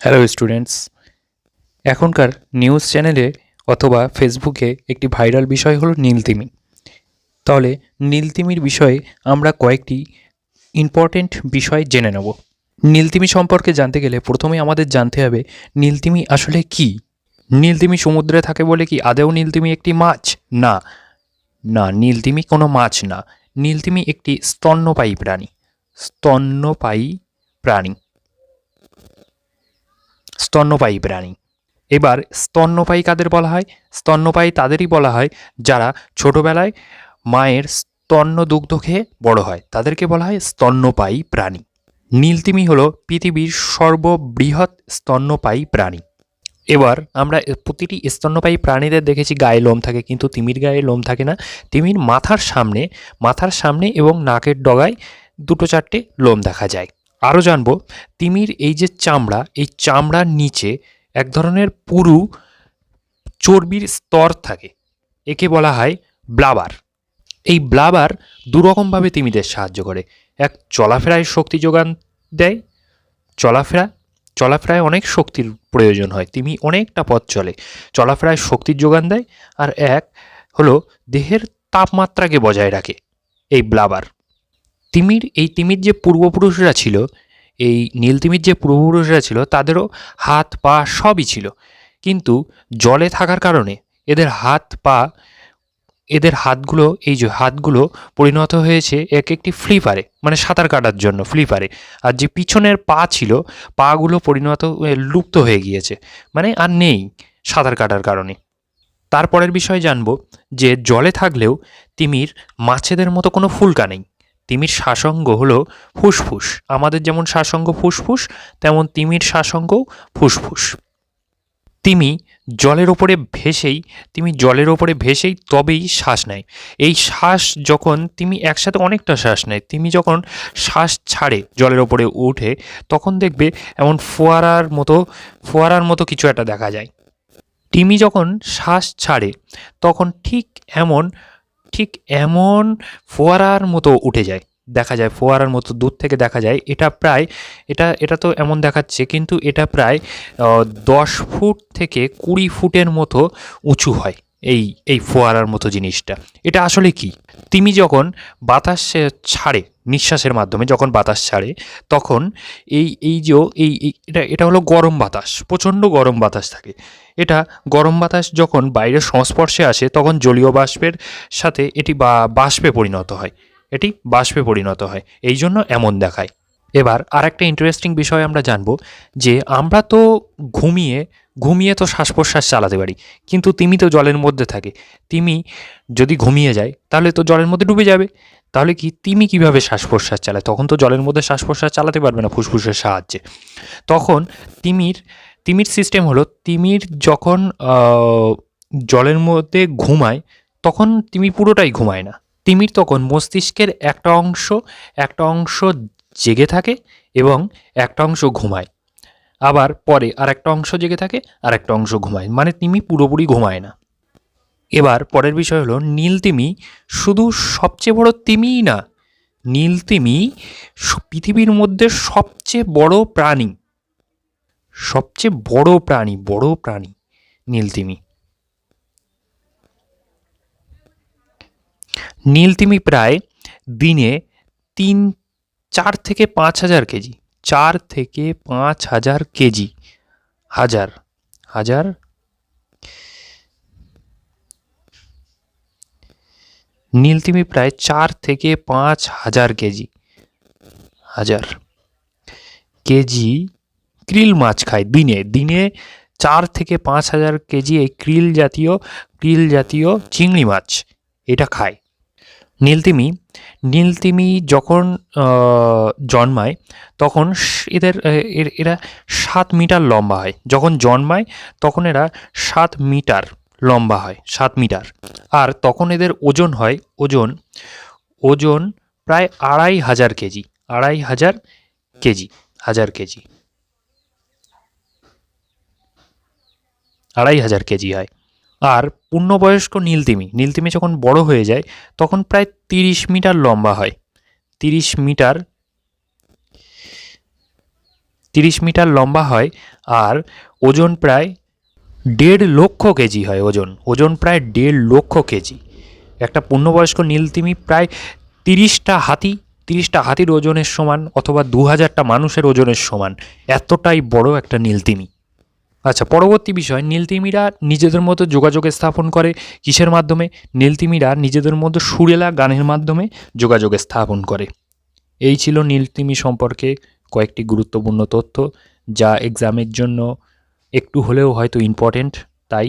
Hello students এখনকার news চ্যানেলে অথবা ফেসবুকে একটি ভাইরাল বিষয় হলো নীলতিমি। তাহলে নীলতিমির বিষয়ে আমরা কয়েকটি ইম্পর্টেন্ট বিষয় জেনে নেব। নীলতিমি সম্পর্কে জানতে গেলে প্রথমে আমাদের জানতে হবে, নীলতিমি আসলে কি? নীলতিমি সমুদ্রে থাকে বলে কি আদেও নীলতিমি একটি মাছ? না। না, নীলতিমি কোনো মাছ না। নীলতিমি একটি স্তন্যপায়ী প্রাণী। স্তন্যপায়ী প্রাণী। স্তন্যপায়ী প্রাণী। এবার স্তন্যপায়ী কাদের বলা হয়? স্তন্যপায়ী তাদেরই বলা হয় যারা ছোটবেলায় মায়ের স্তন্য দুগ্ধ খেয়ে বড় হয়। তাদেরকে বলা হয় স্তন্যপায়ী প্রাণী। নীলতিমি হলো পৃথিবীর সর্ববৃহৎ স্তন্যপায়ী প্রাণী। এবার আমরা প্রতিটি স্তন্যপায়ী প্রাণীদের দেখেছি, গায়ে লোম থাকে কিন্তু তিমির গায়ে লোম থাকে না। তিমির মাথার সামনে মাথার সামনে এবং নাকের ডগায় দুটো চারটে লোম দেখা যায়। আরও জানব, তিমির এই যে চামড়া, এই চামড়ার নিচে এক ধরনের পুরু চর্বির স্তর থাকে, একে বলা হয় ব্লাবার। এই ব্লাবার দুরকমভাবে তিমিদের সাহায্য করে। এক চলাফেরায় শক্তি যোগান দেয়, চলাফেরা, চলাফেরায় অনেক শক্তির প্রয়োজন হয়, তিমি অনেকটা পথ চলে, চলাফেরায় শক্তির যোগান দেয়, আর এক হলো দেহের তাপমাত্রাকে বজায় রাখে এই ব্লাবার। তিমির, এই তিমির যে পূর্বপুরুষরা ছিল, এই নীল তিমির যে পূর্বপুরুষরা ছিল, তাদেরও হাত, পা সবই ছিল। কিন্তু জলে থাকার কারণে এদের হাত, পা, এদের হাতগুলো, এই যে হাতগুলো পরিণত হয়েছে এক একটি ফ্লিপারে মানে সাঁতার কাটার জন্য ফ্লিপারে। আর যে পিছনের পা ছিল, পাগুলো পরিণত লুপ্ত হয়ে গিয়েছে। মানে আর নেই সাঁতার কাটার কারণে। তারপরের বিষয় জানব যে জলে থাকলেও তিমির মাছেদের মতো কোনো ফুলকা নেই। তিমির শ্বাসঙ্গ হলো ফুসফুস। আমাদের যেমন শ্বাসঙ্গ ফুসফুস, তেমন তিমির শ্বাসঙ্গও ফুসফুস। তিমি জলের ওপরে ভেসেই, তিমি জলের ওপরে ভেসেই তবেই শ্বাস নেয়। এই শ্বাস যখন তিমি একসাথে অনেকটা শ্বাস নেয়, তিমি যখন শ্বাস ছাড়ে জলের ওপরে উঠে, তখন দেখবে এমন ফোয়ারার মতো ফোয়ারার মতো কিছু একটা দেখা যায়। তিমি যখন শ্বাস ছাড়ে, তখন ঠিক এমন ঠিক এমন ফোয়ারার মতো উঠে যায়। দেখা যায় ফোয়ারার মতো দূর থেকে দেখা যায়। এটা প্রায়, এটা এটা তো এমন দেখাচ্ছে কিন্তু এটা প্রায় দশ ফুট থেকে কুড়ি ফুটের মতো উঁচু হয় এই এই ফোয়ারার মতো জিনিসটা। এটা আসলে কি? তিমি যখন বাতাস ছাড়ে, নিঃশ্বাসের মাধ্যমে যখন বাতাস ছাড়ে, তখন এই এই যে এই এটা এটা হলো গরম বাতাস, প্রচণ্ড গরম বাতাস থাকে। এটা গরম বাতাস যখন বাইরের সংস্পর্শে আসে, তখন জলীয় বাষ্পের সাথে এটি বা, বাষ্পে পরিণত হয়। এটি বাষ্পে পরিণত হয়। এই জন্য এমন দেখায়। এবার আর একটা ইন্টারেস্টিং বিষয় আমরা জানব যে আমরা তো ঘুমিয়ে ঘুমিয়ে তো শ্বাস প্রশ্বাস চালাতে পারি, কিন্তু তিমি তো জলের মধ্যে থাকে। তিমি যদি ঘুমিয়ে যায়, তাহলে তো জলের মধ্যে ডুবে যাবে। তাহলে কি তিমি কীভাবে শ্বাস প্রশ্বাস চালায়? তখন তো জলের মধ্যে শ্বাস প্রশ্বাস চালাতে পারবে না ফুসফুসের সাহায্যে। তখন তিমির তিমির সিস্টেম হলো তিমির যখন জলের মধ্যে ঘুমায়, তখন তিমি পুরোটাই ঘুমায় না। তিমির তখন মস্তিষ্কের একটা অংশ একটা অংশ জেগে থাকে এবং একটা অংশ ঘুমায়। আবার পরে আর একটা অংশ জেগে থাকে আর একটা অংশ ঘুমায়। মানে তিমি পুরোপুরি ঘুমায় না। এবার পরের বিষয় হলো, নীল তিমি শুধু সবচেয়ে বড় তিমিই না, নীল তিমি পৃথিবীর মধ্যে সবচেয়ে বড় প্রাণী। সবচেয়ে বড় প্রাণী বড় প্রাণী নীলতিমি নীলতিমি প্রায় দিনে তিন চার থেকে পাঁচ হাজার কেজি। চার থেকে পাঁচ হাজার কেজি। হাজার। হাজার। নীলতিমি প্রায় চার থেকে পাঁচ হাজার কেজি। হাজার। কেজি ক্রিল মাছ খায় দিনে। দিনে চার থেকে পাঁচ হাজার কেজি এই ক্রিল জাতীয় ক্রিল জাতীয় চিংড়ি মাছ। এটা খায়। নীলতিমি নীলতিমি যখন জন্মায়, তখন এদের এর- সাত মিটার লম্বা হয়। যখন জন্মায়, তখন এরা সাত মিটার লম্বা হয়, সাত মিটার। আর তখন এদের ওজন হয়, ওজন ওজন প্রায় আড়াই হাজার কেজি, আড়াই হাজার কেজি হাজার কেজি। আড়াই হাজার কেজি হয়। আর পূর্ণবয়স্ক নীলতিমি নীলতিমি যখন বড় হয়ে যায়, তখন প্রায় তিরিশ মিটার লম্বা হয়। তিরিশ মিটার তিরিশ মিটার লম্বা হয় আর ওজন প্রায় দেড় লক্ষ কেজি হয় ওজন। ওজন প্রায় দেড় লক্ষ কেজি। একটা পূর্ণবয়স্ক নীলতিমি প্রায় তিরিশটা হাতি, তিরিশটা হাতির ওজনের সমান অথবা দু হাজারটা মানুষের ওজনের সমান। এতটাই বড় একটা নীলতিমি। আচ্ছা পরবর্তী বিষয়, নীলতিমিরা নিজেদের মতো যোগাযোগ স্থাপন করে কিসের মাধ্যমে? নীলতিমিরা নিজেদের মধ্যে সুরেলা গানের মাধ্যমে যোগাযোগ স্থাপন করে। এই ছিল নীলতিমি সম্পর্কে কয়েকটি গুরুত্বপূর্ণ তথ্য, যা এক্সামের জন্য একটু হলেও হয়তো ইম্পর্টেন্ট তাই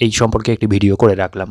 এই সম্পর্কে একটি ভিডিও করে রাখলাম।